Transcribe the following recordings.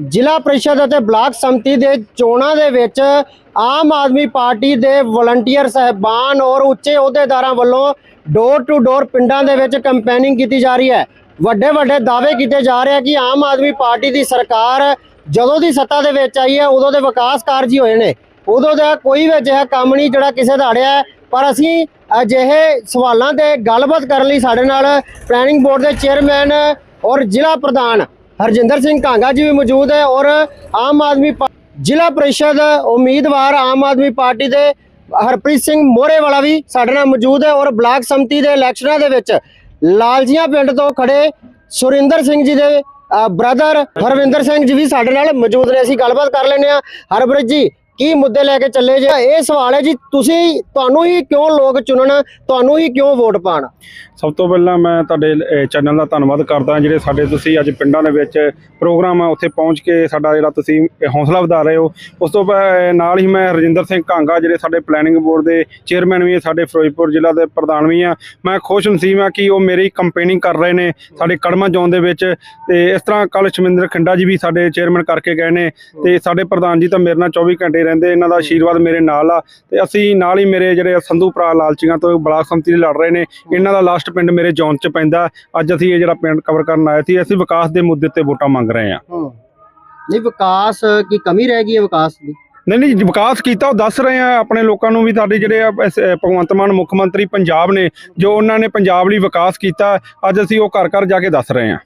ਜ਼ਿਲ੍ਹਾ ਪ੍ਰੀਸ਼ਦ ਅਤੇ ਬਲਾਕ ਸੰਮਤੀ ਦੇ ਚੋਣਾਂ ਦੇ ਵਿੱਚ ਆਮ ਆਦਮੀ ਪਾਰਟੀ ਦੇ ਵਲੰਟੀਅਰ ਸਹਿਬਾਨ ਔਰ ਉੱਚੇ ਅਹੁਦੇਦਾਰਾਂ ਵੱਲੋਂ ਡੋਰ ਟੂ ਡੋਰ ਪਿੰਡਾਂ ਦੇ ਵਿੱਚ ਕੰਪੇਨਿੰਗ ਕੀਤੀ ਜਾ ਰਹੀ ਹੈ। ਵੱਡੇ ਵੱਡੇ ਦਾਅਵੇ ਕੀਤੇ ਜਾ ਰਹੇ ਆ ਕਿ ਆਮ ਆਦਮੀ ਪਾਰਟੀ ਦੀ ਸਰਕਾਰ ਜਦੋਂ ਦੀ ਸੱਤਾ ਦੇ ਵਿੱਚ ਆਈ ਹੈ, ਉਦੋਂ ਦੇ ਵਿਕਾਸ ਕਾਰਜ ਹੀ ਹੋਏ ਨੇ। ਉਦੋਂ ਦਾ ਕੋਈ ਵੀ ਅਜਿਹਾ ਕੰਮ ਨਹੀਂ ਜਿਹੜਾ ਕਿਸੇ ਦਾ ਅੜਿਆ ਪਰ ਅਸੀਂ ਅਜਿਹੇ ਸਵਾਲਾਂ ਤੇ ਗੱਲਬਾਤ ਕਰਨ ਲਈ ਸਾਡੇ ਨਾਲ ਪਲੈਨਿੰਗ ਬੋਰਡ ਦੇ ਚੇਅਰਮੈਨ ਔਰ ਜ਼ਿਲ੍ਹਾ ਪ੍ਰਧਾਨ ਹਰਜਿੰਦਰ ਸਿੰਘ ਕਾਂਗਾ ਜੀ ਵੀ ਮੌਜੂਦ ਹੈ ਔਰ ਆਮ ਆਦਮੀ ਪਾ- ਜ਼ਿਲ੍ਹਾ ਪ੍ਰੀਸ਼ਦ ਉਮੀਦਵਾਰ ਆਮ ਆਦਮੀ ਪਾਰਟੀ ਦੇ ਹਰਪ੍ਰੀਤ ਸਿੰਘ ਮੋਰੇ ਵਾਲਾ ਵੀ ਸਾਡੇ ਨਾਲ ਮੌਜੂਦ ਹੈ ਔਰ ਬਲਾਕ ਸੰਮਤੀ ਦੇ ਇਲੈਕਸ਼ਨਾਂ ਦੇ ਵਿੱਚ ਲਾਲਜੀਆਂ ਪਿੰਡ ਤੋਂ ਖੜੇ ਸੁਰਿੰਦਰ ਸਿੰਘ ਜੀ ਦੇ ਬ੍ਰਦਰ ਹਰਵਿੰਦਰ ਸਿੰਘ ਜੀ ਵੀ ਸਾਡੇ ਨਾਲ ਮੌਜੂਦ ਨੇ। ਅਸੀਂ ਗੱਲਬਾਤ ਕਰ ਲੈਂਦੇ ਆ ਹਰਪ੍ਰੀਤ ਜੀ ਕੀ ਮੁੱਦੇ ਲੈ ਕੇ ਚੱਲੇ ਜੇ? ਇਹ ਸਵਾਲ ਹੈ ਜੀ, ਤੁਸੀਂ, ਤੁਹਾਨੂੰ ਹੀ ਕਿਉਂ ਲੋਕ ਚੁਣਨ, ਤੁਹਾਨੂੰ ਹੀ ਕਿਉਂ ਵੋਟ ਪਾਣ ਸਭ ਤੋਂ ਪਹਿਲਾਂ ਮੈਂ ਤੁਹਾਡੇ ਚੈਨਲ ਦਾ ਧੰਨਵਾਦ ਕਰਦਾ ਜਿਹੜੇ ਸਾਡੇ ਤੁਸੀਂ ਅੱਜ ਪਿੰਡਾਂ ਦੇ ਵਿੱਚ ਪ੍ਰੋਗਰਾਮ ਆ ਉੱਥੇ ਪਹੁੰਚ ਕੇ ਸਾਡਾ ਜਿਹੜਾ ਤੁਸੀਂ ਇਹ ਹੌਸਲਾ ਵਧਾ ਰਹੇ ਹੋ। ਉਸ ਤੋਂ ਬਾ- ਨਾਲ ਹੀ ਮੈਂ ਰਜਿੰਦਰ ਸਿੰਘ ਕਾਂਗਾ ਜਿਹੜੇ ਸਾਡੇ ਪਲੈਨਿੰਗ ਬੋਰਡ ਦੇ ਚੇਅਰਮੈਨ ਵੀ ਸਾਡੇ ਫਿਰੋਜ਼ਪੁਰ ਜ਼ਿਲ੍ਹਾ ਦੇ ਪ੍ਰਧਾਨ ਵੀ ਆ ਮੈਂ ਖੁਸ਼ ਨਸੀਬ ਆ ਕਿ ਉਹ ਮੇਰੀ ਕੰਪੇਨਿੰਗ ਕਰ ਰਹੇ ਨੇ, ਸਾਡੇ ਕੜਮਾ ਜ਼ੋਨ ਦੇ ਵਿੱਚ। ਤੇ ਇਸ ਤਰ੍ਹਾਂ ਕੱਲ ਸ਼ਮਿੰਦਰ ਖੰਡਾ ਜੀ ਵੀ ਸਾਡੇ ਚੇਅਰਮੈਨ ਕਰਕੇ ਗਏ ਨੇ। ਤੇ ਸਾਡੇ ਪ੍ਰਧਾਨ ਜੀ ਤਾਂ ਮੇਰੇ ਨਾਲ 24 ਘੰਟੇ ਰਹਿੰਦੇ ਇਹਨਾਂ ਦਾ ਆਸ਼ੀਰਵਾਦ ਮੇਰੇ ਨਾਲ ਆ। ਤੇ ਅਸੀਂ ਨਾਲ ਹੀ ਮੇਰੇ ਜਿਹੜੇ ਸੰਧੂ ਭਰਾ ਲਾਲਚੀਆਂ ਤੋਂ ਬਲਾਕ ਸੰਮਤੀ ਲੜ ਰਹੇ ਨੇ ਇਹਨਾਂ ਦਾ ਲਾਸਟ ਪਿੰਡ ਮੇਰੇ ਜ਼ੋਨ 'ਚ ਪੈਂਦਾ। ਅੱਜ ਅਸੀਂ ਇਹ ਜਿਹੜਾ ਪਿੰਡ ਕਵਰ ਕਰਨ ਆਏ ਸੀ ਅਸੀਂ ਵਿਕਾਸ ਦੇ ਮੁੱਦੇ ਤੇ ਵੋਟਾਂ ਮੰਗ ਰਹੇ ਹਾਂ। ਨਹੀਂ ਵਿਕਾਸ ਕੀ ਕਮੀ ਰਹਿ ਗਈ ਹੈ ਵਿਕਾਸ ਦੀ। ਨਹੀਂ ਨਹੀਂ ਵਿਕਾਸ ਕੀਤਾ ਉਹ ਦੱਸ ਰਹੇ ਆ ਆਪਣੇ ਲੋਕਾਂ ਨੂੰ ਵੀ ਸਾਡੇ ਜਿਹੜੇ ਆ ਇਸ, ਭਗਵੰਤ ਮਾਨ ਮੁੱਖ ਮੰਤਰੀ ਪੰਜਾਬ ਨੇ ਜੋ ਉਹਨਾਂ ਨੇ ਪੰਜਾਬ ਲਈ ਵਿਕਾਸ ਕੀਤਾ ਅੱਜ ਅਸੀਂ ਉਹ ਘਰ ਘਰ ਜਾ ਕੇ ਦੱਸ ਰਹੇ ਹਾਂ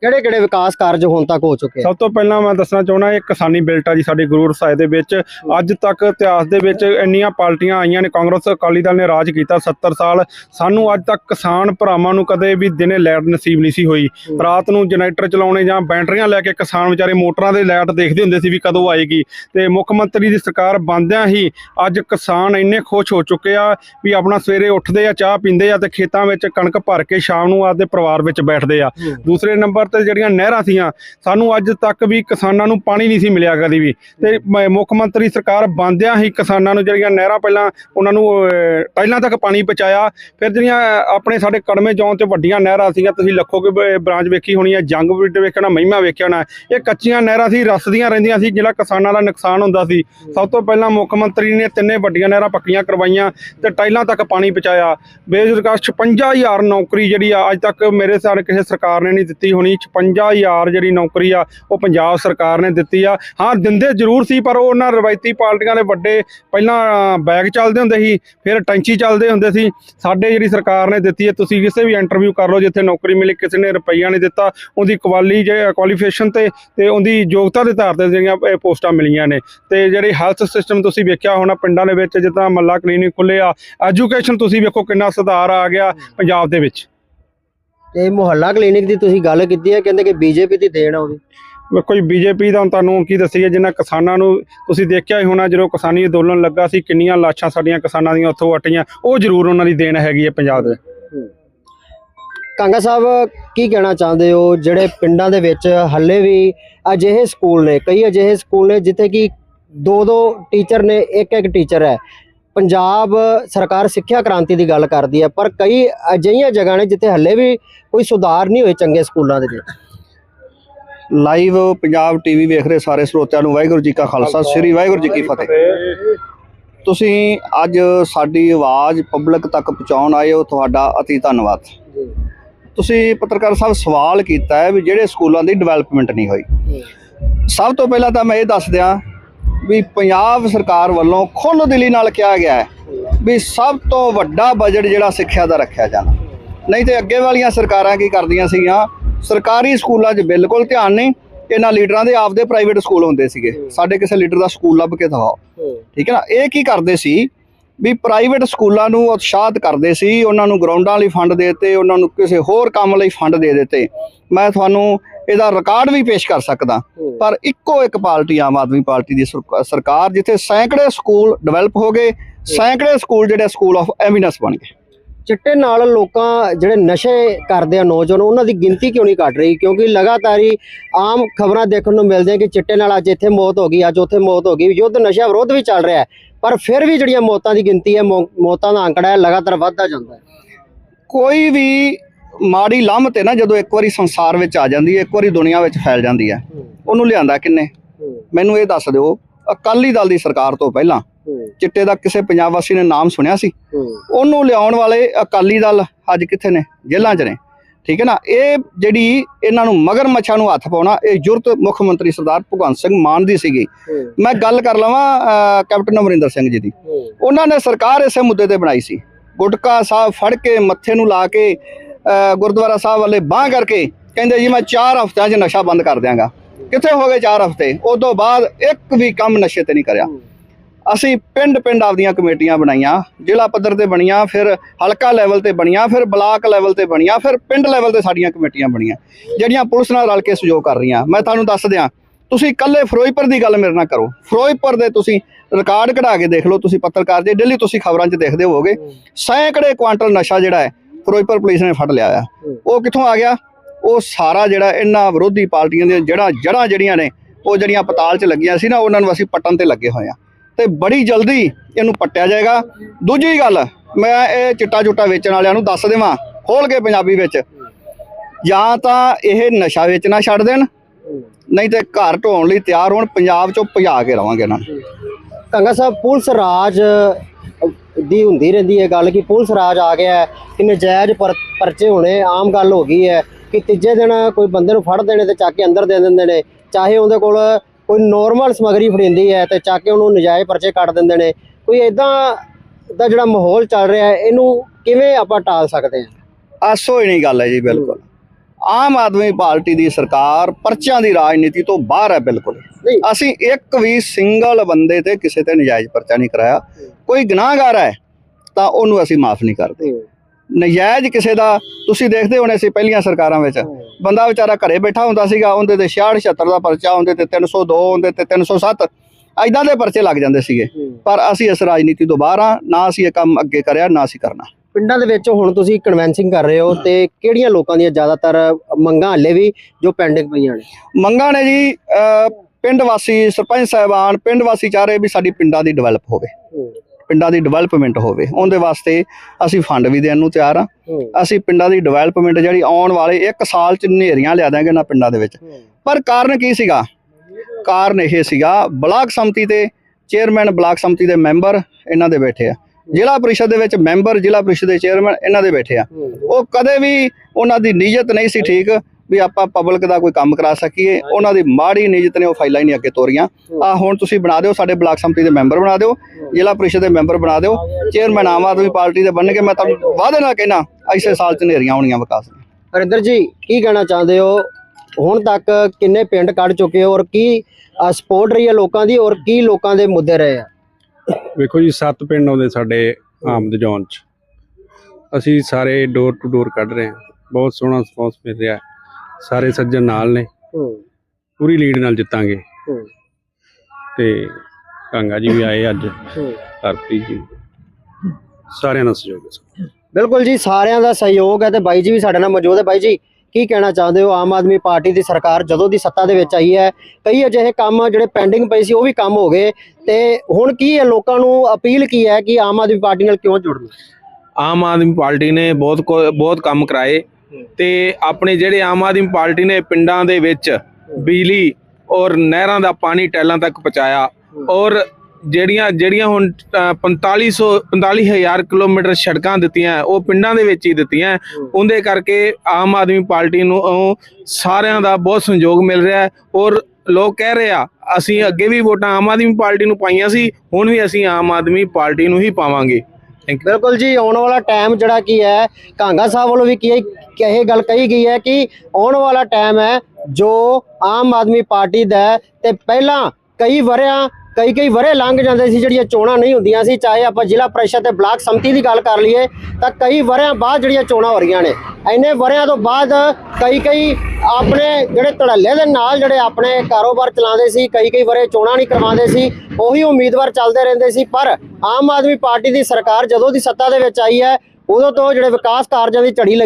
ਕਿਹੜੇ ਕਿਹੜੇ ਵਿਕਾਸ ਕਾਰਜ ਹੁਣ ਤੱਕ ਹੋ ਚੁੱਕੇ ਆ? ਸਭ ਤੋਂ ਪਹਿਲਾਂ ਮੈਂ ਦੱਸਣਾ ਚਾਹੁੰਦਾ ਇਹ ਕਿਸਾਨੀ ਬਿਲਟ ਆ ਜੀ ਸਾਡੀ ਗੁਰੂ ਰਸਾਏ ਦੇ ਵਿੱਚ। ਅੱਜ ਤੱਕ ਇਤਿਹਾਸ ਦੇ ਵਿੱਚ ਇੰਨੀਆਂ ਪਾਰਟੀਆਂ ਆਈਆਂ ਨੇ ਕਾਂਗਰਸ ਅਕਾਲੀ ਦਲ ਨੇ ਰਾਜ ਕੀਤਾ 70 ਸਾਲ। ਸਾਨੂੰ ਅੱਜ ਤੱਕ ਕਿਸਾਨ ਭਰਾਵਾਂ ਨੂੰ ਕਦੇ ਵੀ ਦਿਨੇ ਲਾਈਟ ਨਸੀਬ ਨਹੀਂ ਸੀ ਹੋਈ। ਰਾਤ ਨੂੰ ਜਨਰੇਟਰ ਚਲਾਉਣੇ ਜਾਂ ਬੈਟਰੀਆਂ ਲੈ ਕੇ ਕਿਸਾਨ ਵਿਚਾਰੇ ਮੋਟਰਾਂ ਦੇ ਲਾਈਟ ਦੇਖਦੇ ਹੁੰਦੇ ਸੀ ਵੀ ਕਦੋਂ ਆਏਗੀ। ਤੇ ਮੁੱਖ ਮੰਤਰੀ ਦੀ ਸਰਕਾਰ ਬੰਦਿਆਂ ਹੀ ਅੱਜ ਕਿਸਾਨ ਇੰਨੇ ਖੁਸ਼ ਹੋ ਚੁੱਕੇ ਆ ਵੀ ਆਪਣਾ ਸਵੇਰੇ ਉੱਠਦੇ ਆ ਚਾਹ ਪੀਂਦੇ ਆ ਤੇ ਖੇਤਾਂ ਵਿੱਚ ਕਣਕ ਭਰ ਕੇ ਸ਼ਾਮ ਨੂੰ ਆਪਦੇ ਪਰਿਵਾਰ ਵਿੱਚ ਬੈਠਦੇ ਆ। ਦੂਸਰੇ ਨੰਬਰ ਤੇ ਜਿਹੜੀਆਂ ਨਹਿਰਾਂ ਸੀਆਂ ਸਾਨੂੰ ਅੱਜ ਤੱਕ ਵੀ ਕਿਸਾਨਾਂ ਨੂੰ ਪਾਣੀ ਨਹੀਂ ਸੀ ਮਿਲਿਆ ਕਦੀ ਵੀ। ਤੇ ਮ- ਮੁੱਖ ਮੰਤਰੀ ਸਰਕਾਰ ਬੰਦਿਆਂ ਹੀ ਕਿਸਾਨਾਂ ਨੂੰ ਜਿਹੜੀਆਂ ਨਹਿਰਾਂ ਪਹਿਲਾਂ ਉਹਨਾਂ ਨੂੰ ਟਾਈਲਾਂ ਤੱਕ ਪਾਣੀ ਪਹੁੰਚਾਇਆ। ਫਿਰ ਜਿਹੜੀਆਂ ਆਪਣੇ ਸਾਡੇ ਕੜਮੇ ਜੌਂ ਤੇ ਵੱਡੀਆਂ ਨਹਿਰਾਂ ਸੀਗੀਆਂ ਤੁਸੀਂ ਲੱਖੋਗੇ ਬ- ਬ੍ਰਾਂਚ ਵੇਖੀ ਹੋਣੀ ਹੈ ਜੰਗ ਬਿੱਡ ਵੇਖਣਾ ਮਹਿਮਾ ਵੇਖਿਆ ਹੋਣਾ। ਇਹ ਕੱਚੀਆਂ ਨਹਿਰਾਂ ਸੀ ਰਸਦੀਆਂ ਰਹਿੰਦੀਆਂ ਸੀ ਜਿਹੜਾ ਕਿਸਾਨਾਂ ਦਾ ਨੁਕਸਾਨ ਹੁੰਦਾ ਸੀ। ਸਭ ਤੋਂ ਪਹਿਲਾਂ ਮੁੱਖ ਮੰਤਰੀ ਨੇ ਤਿੰਨੇ ਵੱਡੀਆਂ ਨਹਿਰਾਂ ਪੱਕੀਆਂ ਕਰਵਾਈਆਂ ਤੇ ਟਾਈਲਾਂ ਤੱਕ ਪਾਣੀ ਪਹੁੰਚਾਇਆ। ਬੇਰੁਜ਼ਗਾਰ 56000 ਨੌਕਰੀ ਜਿਹੜੀ ਆ, ਅੱਜ ਤੱਕ ਮੇਰੇ ਸਾਰ ਕਿਸੇ ਸਰਕਾਰ ਨੇ ਨਹੀਂ ਦਿੱਤੀ ਹੋਣੀ। 56000 ਜਿਹੜੀ ਨੌਕਰੀ ਆ, ਉਹ ਪੰਜਾਬ ਸਰਕਾਰ ਨੇ ਦਿੱਤੀ ਆ। ਹਾਂ, ਦਿੰਦੇ ਜ਼ਰੂਰ ਸੀ, ਪਰ ਉਹਨਾਂ ਰਵਾਇਤੀ ਪਾਰਟੀਆਂ ਦੇ ਵੱਡੇ ਪਹਿਲਾਂ ਬੈਗ ਚੱਲਦੇ ਹੁੰਦੇ ਸੀ, ਫਿਰ ਟੈਂਚੀ ਚੱਲਦੇ ਹੁੰਦੇ ਸੀ। ਸਾਡੇ ਜਿਹੜੀ ਸਰਕਾਰ ਨੇ ਦਿੱਤੀ ਹੈ ਤੁਸੀਂ ਕਿਸੇ ਵੀ ਇੰਟਰਵਿਊ ਕਰ ਲਓ, ਜਿੱਥੇ ਨੌਕਰੀ ਮਿਲੀ, ਕਿਸੇ ਨੇ ਰੁਪਈਆ ਨਹੀਂ ਦਿੱਤਾ, ਉਹਦੀ ਕੁਆਲੀ ਜੇ, ਕੁਆਲੀਫਿਕੇਸ਼ਨ ਤੇ ਤੇ ਉਹਦੀ ਯੋਗਤਾ ਦੇ ਆਧਾਰ ਤੇ ਜਿਹੜੀਆਂ ਪੋਸਟਾਂ ਮਿਲੀਆਂ ਨੇ। ਤੇ ਜਿਹੜੇ ਹੈਲਥ ਸਿਸਟਮ ਤੁਸੀਂ ਵੇਖਿਆ ਹੋਣਾ ਪਿੰਡਾਂ ਦੇ ਵਿੱਚ ਜਿੱਦਾਂ ਮੱਲਾ ਕਲੀਨਿਕ ਖੁੱਲੇ ਆ ਐਜੂਕੇਸ਼ਨ ਤੁਸੀਂ ਵੇਖੋ ਕਿੰਨਾ ਸੁਧਾਰ ਆ ਗਿਆ ਪੰਜਾਬ ਦੇ ਵਿੱਚ। ਤੇ ਮੁਹੱਲਾ ਕਲੀਨਿਕ ਦੀ ਤੁਸੀਂ ਗੱਲ ਕੀਤੀ ਹੈ ਕਹਿੰਦੇ ਕਿ ਬੀਜੇਪੀ ਦੀ ਦੇਣ ਆ ਉਹਦੀ। ਜੀ ਬੀਜੇਪੀ ਦਾ ਤੁਹਾਨੂੰ ਕੀ ਦੱਸੀਏ ਜਿਨ੍ਹਾਂ ਕਿਸਾਨਾਂ ਨੂੰ ਤੁਸੀਂ ਦੇਖਿਆ ਹੀ ਹੋਣਾ ਜਦੋਂ ਕਿਸਾਨੀ ਅੰਦੋਲਨ ਲੱਗਾ ਸੀ ਕਿੰਨੀਆਂ ਲਾਸ਼ਾਂ ਸਾਡੀਆਂ ਕਿਸਾਨਾਂ ਦੀਆਂ ਉੱਥੋਂ ਅਟੀਆਂ ਉਹ ਜ਼ਰੂਰ ਉਹਨਾਂ ਦੀ ਦੇਣ ਹੈਗੀ ਹੈ ਪੰਜਾਬ ਦੇ। ਕਾਂਗਾ ਸਾਹਿਬ ਕੀ ਕਹਿਣਾ ਚਾਹੁੰਦੇ ਹੋ? ਜਿਹੜੇ ਪਿੰਡਾਂ ਦੇ ਵਿੱਚ ਹੱਲੇ ਵੀ ਅਜਿਹੇ ਸਕੂਲ ਨੇ ਕਈ ਅਜਿਹੇ ਸਕੂਲ ਨੇ ਜਿੱਥੇ ਕਿ ਦੋ ਦੋ ਟੀਚਰ ਨੇ ਇੱਕ ਇੱਕ ਟੀਚਰ ਹੈ। ਪੰਜਾਬ ਸਰਕਾਰ ਸਿੱਖਿਆ ਕ੍ਰਾਂਤੀ ਦੀ ਗੱਲ ਕਰਦੀ ਹੈ ਪਰ ਕਈ ਅਜਿਹੀਆਂ ਜਗ੍ਹਾ ਨੇ ਜਿੱਥੇ ਹੱਲੇ ਵੀ ਕੋਈ ਸੁਧਾਰ ਨਹੀਂ ਹੋਏ ਚੰਗੇ ਸਕੂਲਾਂ ਦੇ ਵਿੱਚ। ਲਾਈਵ ਪੰਜਾਬ ਟੀਵੀ ਵੇਖ ਰਹੇ ਸਾਰੇ ਸਰੋਤਿਆਂ ਨੂੰ ਵਾਹਿਗੁਰੂ ਜੀ ਕਾ ਖਾਲਸਾ ਸ੍ਰੀ ਵਾਹਿਗੁਰੂ ਜੀ ਕੀ ਫਤਿਹ। ਤੁਸੀਂ ਅੱਜ ਸਾਡੀ ਆਵਾਜ਼ ਪਬਲਿਕ ਤੱਕ ਪਹੁੰਚਾਉਣ ਆਏ ਹੋ ਤੁਹਾਡਾ ਅਤੀ ਧੰਨਵਾਦ। ਤੁਸੀਂ ਪੱਤਰਕਾਰ ਸਾਹਿਬ ਸਵਾਲ ਕੀਤਾ ਹੈ ਵੀ ਜਿਹੜੇ ਸਕੂਲਾਂ ਦੀ ਡਿਵੈਲਪਮੈਂਟ ਨਹੀਂ ਹੋਈ। ਸਭ ਤੋਂ ਪਹਿਲਾਂ ਤਾਂ ਮੈਂ ਇਹ ਦੱਸ ਦਿਆਂ ਵੀ ਪੰਜਾਬ ਸਰਕਾਰ ਵੱਲੋਂ ਖੁੱਲ੍ਹ ਦਿਲੀ ਨਾਲ ਕਿਹਾ ਗਿਆ ਹੈ ਵੀ ਸਭ ਤੋਂ ਵੱਡਾ ਬਜਟ ਜਿਹੜਾ ਸਿੱਖਿਆ ਦਾ ਰੱਖਿਆ ਜਾਣਾ। ਨਹੀਂ ਤੇ ਅੱਗੇ ਵਾਲੀਆਂ ਸਰਕਾਰਾਂ ਕੀ ਕਰਦੀਆਂ ਸੀਗੀਆਂ? ਸਰਕਾਰੀ ਸਕੂਲਾਂ 'ਚ ਬਿਲਕੁਲ ਧਿਆਨ ਨਹੀਂ ਇਹਨਾਂ ਲੀਡਰਾਂ ਦੇ ਆਪਦੇ ਪ੍ਰਾਈਵੇਟ ਸਕੂਲ ਹੁੰਦੇ ਸੀਗੇ। ਸਾਡੇ ਕਿਸੇ ਲੀਡਰ ਦਾ ਸਕੂਲ ਲੱਭ ਕੇ ਦਿਖਾਓ। ਠੀਕ ਹੈ ਨਾ? ਇਹ ਕੀ ਕਰਦੇ ਸੀ ਵੀ ਪ੍ਰਾਈਵੇਟ ਸਕੂਲਾਂ ਨੂੰ ਉਤਸ਼ਾਹਤ ਕਰਦੇ ਸੀ ਉਹਨਾਂ ਨੂੰ ਗਰਾਊਂਡਾਂ ਲਈ ਫੰਡ ਦੇ ਦਿੱਤੇ ਉਹਨਾਂ ਨੂੰ ਕਿਸੇ ਹੋਰ ਕੰਮ ਲਈ ਫੰਡ ਦੇ ਦਿੱਤੇ। ਮੈਂ ਤੁਹਾਨੂੰ ਇਹਦਾ ਰਿਕਾਰਡ ਵੀ ਪੇਸ਼ ਕਰ ਸਕਦਾ। ਪਰ ਇੱਕੋ ਇੱਕ ਪਾਰਟੀ ਆਮ ਆਦਮੀ ਪਾਰਟੀ ਦੀ ਸਰਕ- ਸਰਕਾਰ ਜਿੱਥੇ ਸੈਂਕੜੇ ਸਕੂਲ ਡਿਵੈਲਪ ਹੋ ਗਏ ਸੈਂਕੜੇ ਸਕੂਲ ਜਿਹੜੇ ਸਕੂਲ ਆਫ ਐਮੀਨੈਂਸ ਬਣ ਗਏ। ਚਿੱਟੇ ਨਾਲ ਲੋਕਾਂ ਜਿਹੜੇ ਨਸ਼ੇ ਕਰਦੇ ਆ ਨੌਜਵਾਨ ਉਹਨਾਂ ਦੀ ਗਿਣਤੀ ਕਿਉਂ ਨਹੀਂ ਘਟ ਰਹੀ? ਕਿਉਂਕਿ ਲਗਾਤਾਰ ਹੀ ਆਮ ਖਬਰਾਂ ਦੇਖਣ ਨੂੰ ਮਿਲਦੀਆਂ ਕਿ ਚਿੱਟੇ ਨਾਲ ਅੱਜ ਇੱਥੇ ਮੌਤ ਹੋ ਗਈ ਅੱਜ ਉੱਥੇ ਮੌਤ ਹੋ ਗਈ ਯੁੱਧ ਨਸ਼ਾ ਵਿਰੋਧ ਵੀ ਚੱਲ ਰਿਹਾ ਪਰ ਫਿਰ ਵੀ ਜਿਹੜੀਆਂ ਮੌਤਾਂ ਦੀ ਗਿਣਤੀ ਹੈ ਮੌਤਾਂ ਦਾ ਅੰਕੜਾ ਹੈ ਲਗਾਤਾਰ ਵੱਧਦਾ ਜਾਂਦਾ ਹੈ। ਕੋਈ ਵੀ ਮਾੜੀ ਲੰਮ ਤੇ ਨਾ ਜਦੋਂ ਇੱਕ ਵਾਰੀ ਸੰਸਾਰ ਵਿੱਚ ਆ ਜਾਂਦੀ ਹੈ ਇੱਕ ਵਾਰੀ ਦੁਨੀਆ ਵਿੱਚ ਫੈਲ ਜਾਂਦੀ ਹੈ। ਉਹਨੂੰ ਲਿਆਂਦਾ ਕਿੰਨੇ? ਮੈਨੂੰ ਇਹ ਦੱਸ ਦਿਓ ਅਕਾਲੀ ਦਲ ਦੀ ਸਰਕਾਰ ਤੋਂ ਪਹਿਲਾਂ ਚਿੱਟੇ ਦਾ ਕਿਸੇ ਪੰਜਾਬ ਵਾਸੀ ਨੇ ਨਾਮ ਸੁਣਿਆ ਸੀ? ਉਹਨੂੰ ਲਿਆਉਣ ਵਾਲੇ ਅਕਾਲੀ ਦਲ ਅੱਜ ਕਿੱਥੇ ਨੇ? ਜੇਲ੍ਹਾਂ 'ਚ ਨੇ। ਠੀਕ ਹੈ ਨਾ? ਇਹ ਜਿਹੜੀ ਇਹਨਾਂ ਨੂੰ ਮਗਰ ਮੱਛਾਂ ਨੂੰ ਹੱਥ ਪਾਉਣਾ ਇਹ ਜੁਰਤ ਮੁੱਖ ਮੰਤਰੀ ਸਰਦਾਰ ਭਗਵੰਤ ਸਿੰਘ ਮਾਨ ਦੀ ਸੀਗੀ। ਮੈਂ ਗੱਲ ਕਰ ਲਵਾਂ ਕੈਪਟਨ ਅਮਰਿੰਦਰ ਸਿੰਘ ਜੀ ਦੀ। ਉਹਨਾਂ ਨੇ ਸਰਕਾਰ ਇਸੇ ਮੁੱਦੇ ਤੇ ਬਣਾਈ ਸੀ। ਗੁਟਕਾ ਸਾਹਿਬ ਫੜ ਕੇ ਮੱਥੇ ਨੂੰ ਲਾ ਕੇ ਗੁਰਦੁਆਰਾ ਸਾਹਿਬ ਵਾਲੇ ਬਾਹ ਕਰਕੇ ਕਹਿੰਦੇ ਜੀ, ਮੈਂ 4 ਹਫ਼ਤਿਆਂ 'ਚ ਨਸ਼ਾ ਬੰਦ ਕਰ ਦਿਆਂਗਾ। ਕਿੱਥੇ ਹੋ ਗਏ 4 ਹਫ਼ਤੇ? ਉਸ ਤੋਂ ਬਾਅਦ ਇੱਕ ਵੀ ਕੰਮ ਨਸ਼ੇ ਤੇ ਨਹੀਂ ਕਰਿਆ। ਅਸੀਂ ਪਿੰਡ ਪਿੰਡ ਆਪਦੀਆਂ ਕਮੇਟੀਆਂ ਬਣਾਈਆਂ, ਜ਼ਿਲ੍ਹਾ ਪੱਧਰ ਤੇ ਬਣੀਆਂ, ਫਿਰ ਹਲਕਾ ਲੈਵਲ ਤੇ ਬਣੀਆਂ, ਫਿਰ ਬਲਾਕ ਲੈਵਲ ਤੇ ਬਣੀਆਂ, ਫਿਰ ਪਿੰਡ ਲੈਵਲ ਤੇ ਸਾਡੀਆਂ ਕਮੇਟੀਆਂ ਬਣੀਆਂ, ਜਿਹੜੀਆਂ ਪੁਲਿਸ ਨਾਲ ਰਲ ਕੇ ਸਹਿਯੋਗ ਕਰ ਰਹੀਆਂ। ਮੈਂ ਤੁਹਾਨੂੰ ਦੱਸ ਦਿਆਂ, ਤੁਸੀਂ ਇਕੱਲੇ ਫਿਰੋਜ਼ਪੁਰ ਦੀ ਗੱਲ ਮੇਰੇ ਨਾਲ ਕਰੋ। ਫਿਰੋਜ਼ਪੁਰ ਦੇ ਤੁਸੀਂ ਰਿਕਾਰਡ ਕਢਾ ਕੇ ਦੇਖ ਲਓ, ਤੁਸੀਂ ਪੱਤਰਕਾਰ ਜੇ, ਡੇਲੀ ਤੁਸੀਂ ਖਬਰਾਂ 'ਚ ਦੇਖਦੇ ਹੋਵੋਗੇ, ਸੈਂਕੜੇ ਕੁਆਂਟਲ ਨਸ਼ਾ ਜਿਹੜਾ ਹੈ ਫਿਰੋਜ਼ਪੁਰ ਪੁਲਿਸ ਨੇ ਫੜ ਲਿਆ ਆ। ਉਹ ਕਿੱਥੋਂ ਆ ਗਿਆ? ਉਹ ਸਾਰਾ ਜਿਹੜਾ ਇਹਨਾਂ ਵਿਰੋਧੀ ਪਾਰਟੀਆਂ ਦੀਆਂ ਜੜ੍ਹਾਂ ਜੜ੍ਹਾਂ ਜਿਹੜੀਆਂ ਨੇ, ਉਹ ਜਿਹੜੀਆਂ ਪਤਾਲ 'ਚ ਲੱਗੀਆਂ ਸੀ ਨਾ, ਉਹਨਾਂ ਨੂੰ ਅਸੀਂ ਪੱਟਣ ਤੇ ਲੱਗੇ ਹੋਏ ਆ। ਤੇ ਬੜੀ ਜਲਦੀ ਇਹਨੂੰ ਪੱਟਿਆ ਜਾਏਗਾ। ਦੂਜੀ ਗੱਲ, ਮੈਂ ਇਹ ਚਿੱਟਾ ਚੁੱਟਾ ਵੇਚਣ ਵਾਲਿਆਂ ਨੂੰ ਦੱਸ ਦੇਵਾਂ ਖੋਲ ਕੇ ਪੰਜਾਬੀ ਵਿੱਚ। ਜਾਂ ਤਾਂ ਇਹ ਨਸ਼ਾ ਵੇਚਣਾ ਛੱਡ ਦੇਣ, ਨਹੀਂ ਤੇ ਘਰ ਢੋਣ ਲਈ ਤਿਆਰ ਹੋਣ, ਪੰਜਾਬ 'ਚੋਂ ਭਜਾ ਕੇ ਰਵਾਂਗੇ ਇਹਨਾਂ ਨੂੰ। ਕੰਗਾ ਸਾਹਿਬ, ਪੁਲਿਸ ਰਾਜ ਦੀ ਹੁੰਦੀ ਰਹਿੰਦੀ ਹੈ ਗੱਲ ਕਿ ਪੁਲਿਸ ਰਾਜ ਆ ਗਿਆ ਹੈ ਕਿ ਨਜਾਇਜ਼ ਪਰ- ਪਰਚੇ ਹੋਣੇ ਆਮ ਗੱਲ ਹੋ ਗਈ ਹੈ ਕਿ ਤੀਜੇ ਦਿਨ ਕੋਈ ਬੰਦੇ ਨੂੰ ਫੜ ਦੇਣੇ ਤੇ ਚੱਕ ਕੇ ਅੰਦਰ ਦੇ ਦਿੰਦੇ ਨੇ ਚਾਹੇ ਉਹਦੇ ਕੋਲ ਕੋਈ ਨੋਰਮਲ ਸਮਗਰੀ ਫੜਿੰਦੀ ਹੈ ਤੇ ਚੱਕ ਕੇ ਉਹਨੂੰ ਨਜਾਇਜ਼ ਪਰਚੇ ਕੱਟ ਦਿੰਦੇ ਨੇ ਕੋਈ ਇਦਾਂ ਦਾ ਜਿਹੜਾ ਮਾਹੌਲ ਚੱਲ ਰਿਹਾ ਹੈ ਇਹਨੂੰ ਕਿਵੇਂ ਆਪਾਂ ਟਾਲ ਸਕਦੇ ਹਾਂ? ਆਸੋ ਹੀ ਨਹੀਂ ਗੱਲ ਹੈ ਜੀ ਬਿਲਕੁਲ। ਆਮ ਆਦਮੀ ਪਾਰਟੀ ਦੀ ਸਰਕਾਰ ਪਰਚਿਆਂ ਦੀ ਰਾਜਨੀਤੀ ਤੋਂ ਬਾਹਰ ਹੈ ਬਿਲਕੁਲ। ਅਸੀਂ ਇੱਕ ਵੀ ਸਿੰਗਲ ਬੰਦੇ ਤੇ ਕਿਸੇ ਤੇ ਨਜਾਇਜ਼ ਪਰਚਾ ਨਹੀਂ ਕਰਾਇਆ। ਕੋਈ ਗੁਨਾਹਗਾਰ ਹੈ ਤਾਂ ਉਹਨੂੰ ਅਸੀਂ ਮਾਫ ਨਹੀਂ ਕਰਦੇ। ਨਜਾਇਜ਼ ਕਿਸੇ ਦਾ ਤੁਸੀਂ ਦੇਖਦੇ ਹੋਣੇ ਸੀ ਪਹਿਲੀਆਂ ਸਰਕਾਰਾਂ ਵਿੱਚ। ਬੰਦਾ ਵਿਚਾਰਾ ਘਰੇ ਬੈਠਾ ਹੁੰਦਾ ਸੀਗਾ ਉਹਦੇ ਤੇ 66 76 ਦਾ ਪਰਚਾ ਉਹਦੇ ਤੇ 302 ਉਹਦੇ ਤੇ 307 ਐਦਾਂ ਦੇ ਪਰਚੇ ਲੱਗ ਜਾਂਦੇ ਸੀਗੇ। ਪਰ ਅਸੀਂ ਇਸ ਰਾਜਨੀਤੀ ਤੋਂ ਬਾਹਰ ਆ ਨਾ ਅਸੀਂ ਇਹ ਕੰਮ ਅੱਗੇ ਕਰਿਆ ਨਾ ਅਸੀਂ ਕਰਨਾ। ਪਿੰਡਾਂ ਦੇ ਵਿੱਚ ਹੁਣ ਤੁਸੀਂ ਕਨਵੈਂਸਿੰਗ ਕਰ ਰਹੇ ਹੋ ਤੇ ਕਿਹੜੀਆਂ ਲੋਕਾਂ ਦੀਆਂ ਜ਼ਿਆਦਾਤਰ ਮੰਗਾਂ ਹਲੇ ਵੀ ਜੋ ਪੈਂਡਿੰਗ ਪਈਆਂ ਨੇ? ਮੰਗਾਂ ਨੇ ਜੀ ਪਿੰਡ ਵਾਸੀ ਸਰਪੰਚ ਸਾਹਿਬਾਨ ਪਿੰਡ ਵਾਸੀ ਚਾਹ ਰਹੇ ਵੀ ਸਾਡੀ ਪਿੰਡਾਂ ਦੀ ਡਿਵੈਲਪ ਹੋਵੇ। ਪਿੰਡਾਂ ਦੀ ਡਿਵੈਲਪਮੈਂਟ ਹੋਵੇ ਉਹਦੇ ਵਾਸਤੇ ਅਸੀਂ ਫੰਡ ਵੀ ਦੇਣ ਨੂੰ ਤਿਆਰ ਆ ਅਸੀਂ ਪਿੰਡਾਂ ਦੀ ਡਿਵੈਲਪਮੈਂਟ ਜਿਹੜੀ ਆਉਣ ਵਾਲੇ 1 ਸਾਲ ਚ ਨੇਰੀਆਂ ਲਿਆ ਦਾਂਗੇ ਨਾ ਪਿੰਡਾਂ ਦੇ ਵਿੱਚ। ਪਰ ਕਾਰਨ ਕੀ ਸੀਗਾ? ਕਾਰਨ ਇਹ ਸੀਗਾ ਬਲਾਕ ਸੰਮਤੀ ਤੇ ਚੇਅਰਮੈਨ ਬਲਾਕ ਸੰਮਤੀ ਦੇ ਮੈਂਬਰ ਇਹਨਾਂ ਦੇ ਬੈਠੇ ਆ। ਜ਼ਿਲ੍ਹਾ ਪ੍ਰੀਸ਼ਦ ਦੇ ਵਿੱਚ ਮੈਂਬਰ ਜ਼ਿਲ੍ਹਾ ਪ੍ਰੀਸ਼ਦ ਦੇ ਚੇਅਰਮੈਨ ਇਹਨਾਂ ਦੇ ਬੈਠੇ ਆ। ਉਹ ਕਦੇ ਵੀ ਉਹਨਾਂ ਦੀ ਨੀਅਤ ਨਹੀਂ ਸੀ ਠੀਕ। ਵੀ ਆਪਾਂ ਪਬਲਿਕ ਦਾ ਕੋਈ ਕੰਮ ਕਰਾ ਸਕੀਏ ਉਹਨਾਂ ਦੀ ਮਾੜੀ ਨੀਅਤ ਨੇ ਉਹ ਫਾਈਲਾਂ ਹੀ ਨਹੀਂ ਅੱਗੇ ਤੋਰੀਆਂ। ਆ ਹੁਣ ਤੁਸੀਂ ਬਣਾ ਦਿਓ ਸਾਡੇ ਬਲਾਕ ਸੰਮਤੀ ਦੇ ਮੈਂਬਰ ਬਣਾ ਦਿਓ ਜ਼ਿਲ੍ਹਾ ਪ੍ਰੀਸ਼ਦ ਦੇ ਮੈਂਬਰ ਬਣਾ ਦਿਓ। ਚੇਅਰਮੈਨ ਆਮ ਆਦਮੀ ਪਾਰਟੀ ਦੇ ਬਣਨਗੇ ਮੈਂ ਤੁਹਾਨੂੰ ਵਾਅਦੇ ਨਾਲ ਕਹਿਣਾ ਐਸੇ ਸਾਲ ਚ ਨੇਰੀਆਂ ਆਉਣੀਆਂ ਵਿਕਾਸ। ਹਰਿੰਦਰ ਜੀ ਕੀ ਕਹਿਣਾ ਚਾਹੁੰਦੇ ਹੋ? ਹੁਣ ਤੱਕ ਕਿੰਨੇ ਪਿੰਡ ਕੱਢ ਚੁੱਕੇ ਹੋ ਔਰ ਕੀ ਸਪੋਰਟ ਰਹੀ ਹੈ ਲੋਕਾਂ ਦੀ ਔਰ ਕੀ ਲੋਕਾਂ ਦੇ ਮੁੱਦੇ ਰਹੇ ਆ? ਵੇਖੋ ਜੀ ਸੱਤ ਪਿੰਡ ਆਉਂਦੇ ਸਾਡੇ ਆਮਦ ਜ਼ੋਨ ਚ। ਅਸੀਂ ਸਾਰੇ ਡੋਰ ਟੂ ਡੋਰ ਕੱਢ ਰਹੇ ਹਾਂ। ਬਹੁਤ ਸੋਹਣਾ ਰਿਸਪੌਂਸ ਮਿਲ ਰਿਹਾ ਹੈ। ਸਾਰੇ ਸੱਜਣ ਨਾਲ ਨੇ। ਪੂਰੀ ਲੀਡ ਨਾਲ ਜਿੱਤਾਂਗੇ। ਤੇ ਕਾਂਗਾ ਜੀ ਵੀ ਆਏ ਅੱਜ। ਹਰਪ੍ਰੀਤ ਜੀ। ਸਾਰਿਆਂ ਦਾ ਸਹਿਯੋਗ ਹੈ। ਬਿਲਕੁਲ ਜੀ ਸਾਰਿਆਂ ਦਾ ਸਹਿਯੋਗ ਹੈ ਤੇ ਬਾਈ ਜੀ ਵੀ ਸਾਡੇ ਨਾਲ ਮੌਜੂਦ ਹੈ। ਬਾਈ ਜੀ ਕੀ ਕਹਿਣਾ ਚਾਹੁੰਦੇ ਹੋ? ਆਮ ਆਦਮੀ ਪਾਰਟੀ ਦੀ ਸਰਕਾਰ ਜਦੋਂ ਦੀ ਸੱਤਾ ਦੇ ਵਿੱਚ ਆਈ ਹੈ ਕਈ ਅਜਿਹੇ ਕੰਮ ਜਿਹੜੇ ਪੈਂਡਿੰਗ ਪਏ ਸੀ ਉਹ ਵੀ ਕੰਮ ਹੋ ਗਏ। ਤੇ ਹੁਣ ਕੀ ਹੈ? ਲੋਕਾਂ ਨੂੰ ਅਪੀਲ ਕੀ ਹੈ ਕਿ ਆਮ ਆਦਮੀ ਪਾਰਟੀ ਨਾਲ ਕਿਉਂ ਜੁੜਨਾ? ਆਮ ਆਦਮੀ ਪਾਰਟੀ ਨੇ ਬਹੁਤ ਬਹੁਤ ਕੰਮ ਕਰਾਏ। ਤੇ ਆਪਣੇ ਜਿਹੜੇ ਆਮ ਆਦਮੀ ਪਾਰਟੀ ਨੇ ਪਿੰਡਾਂ ਦੇ ਵਿੱਚ ਬਿਜਲੀ ਔਰ ਨਹਿਰਾਂ ਦਾ ਪਾਣੀ ਟੈਲਾਂ ਤੱਕ ਪਹੁੰਚਾਇਆ ਔਰ ਜਿਹੜੀਆਂ ਜਿਹੜੀਆਂ ਹੁਣ ਅ, 4500 45000 ਕਿਲੋਮੀਟਰ ਸੜਕਾਂ ਦਿੱਤੀਆਂ ਉਹ ਪਿੰਡਾਂ ਦੇ ਵਿੱਚ ਹੀ ਦਿੱਤੀਆਂ। ਉਹਦੇ ਕਰਕੇ ਆਮ ਆਦਮੀ ਪਾਰਟੀ ਨੂੰ ਉਹ ਸਾਰਿਆਂ ਦਾ ਬਹੁਤ ਸੰਯੋਗ ਮਿਲ ਰਿਹਾ ਔਰ ਲੋਕ ਕਹਿ ਰਹੇ ਆ ਅਸੀਂ ਅੱਗੇ ਵੀ ਵੋਟਾਂ ਆਮ ਆਦਮੀ ਪਾਰਟੀ ਨੂੰ ਪਾਈਆਂ ਸੀ ਹੁਣ ਵੀ ਅਸੀਂ ਆਮ ਆਦਮੀ ਪਾਰਟੀ ਨੂੰ ਹੀ ਪਾਵਾਂਗੇ। ਥੈਂਕ ਯੂ ਬਿਲਕੁਲ ਜੀ, ਆਉਣ ਵਾਲਾ ਟਾਈਮ ਜਿਹੜਾ ਕੀ ਹੈ ਕਾਂਗਾ ਸਾਹਿਬ ਵੱਲੋਂ ਵੀ ਕੀ ਇਹ ਗੱਲ ਕਹੀ ਗਈ ਹੈ ਕਿ ਆਉਣ ਵਾਲਾ ਟਾਈਮ ਹੈ ਜੋ ਆਮ ਆਦਮੀ ਪਾਰਟੀ ਦਾ ਹੈ ਤੇ ਪਹਿਲਾਂ ਕਈ ਵਰਿਆਂ ਕਈ ਕਈ ਵਰੇ ਲੰਘ ਜਾਂਦੇ ਸੀ ਜਿਹੜੀਆਂ ਚੋਣਾਂ ਨਹੀਂ ਹੁੰਦੀਆਂ ਸੀ, ਚਾਹੇ ਆਪਾਂ ਜ਼ਿਲ੍ਹਾ ਪ੍ਰੀਸ਼ਦ ਤੇ ਬਲਾਕ ਸਮਿਤੀ ਦੀ ਗੱਲ ਕਰ ਲਈਏ, ਤਾਂ ਕਈ ਵਰਿਆਂ ਬਾਅਦ ਜਿਹੜੀਆਂ ਚੋਣਾਂ ਹੋ ਰਹੀਆਂ ਨੇ। ਇੰਨੇ ਵਰਿਆਂ ਤੋਂ ਬਾਅਦ ਕਈ ਕਈ ਆਪਣੇ ਜਿਹੜੇ ਧੜੱਲੇ ਦੇ ਨਾਲ ਜਿਹੜੇ ਆਪਣੇ ਕਾਰੋਬਾਰ ਚਲਾਉਂਦੇ ਸੀ, ਕਈ ਕਈ ਵਰੇ ਚੋਣਾਂ ਨਹੀਂ ਕਰਵਾਉਂਦੇ ਸੀ, ਉਹੀ ਉਮੀਦਵਾਰ ਚੱਲਦੇ ਰਹਿੰਦੇ ਸੀ, ਪਰ ਆਮ ਆਦਮੀ ਪਾਰਟੀ ਦੀ ਸਰਕਾਰ ਜਦੋਂ ਦੀ ਸੱਤਾ ਦੇ ਵਿੱਚ ਆਈ ਹੈ, ਉਦੋਂ ਤੋਂ ਜਿਹੜੇ ਵਿਕਾਸ ਕਾਰਜਾਂ ਦੀ ਝੜੀ ਲੱਗੀ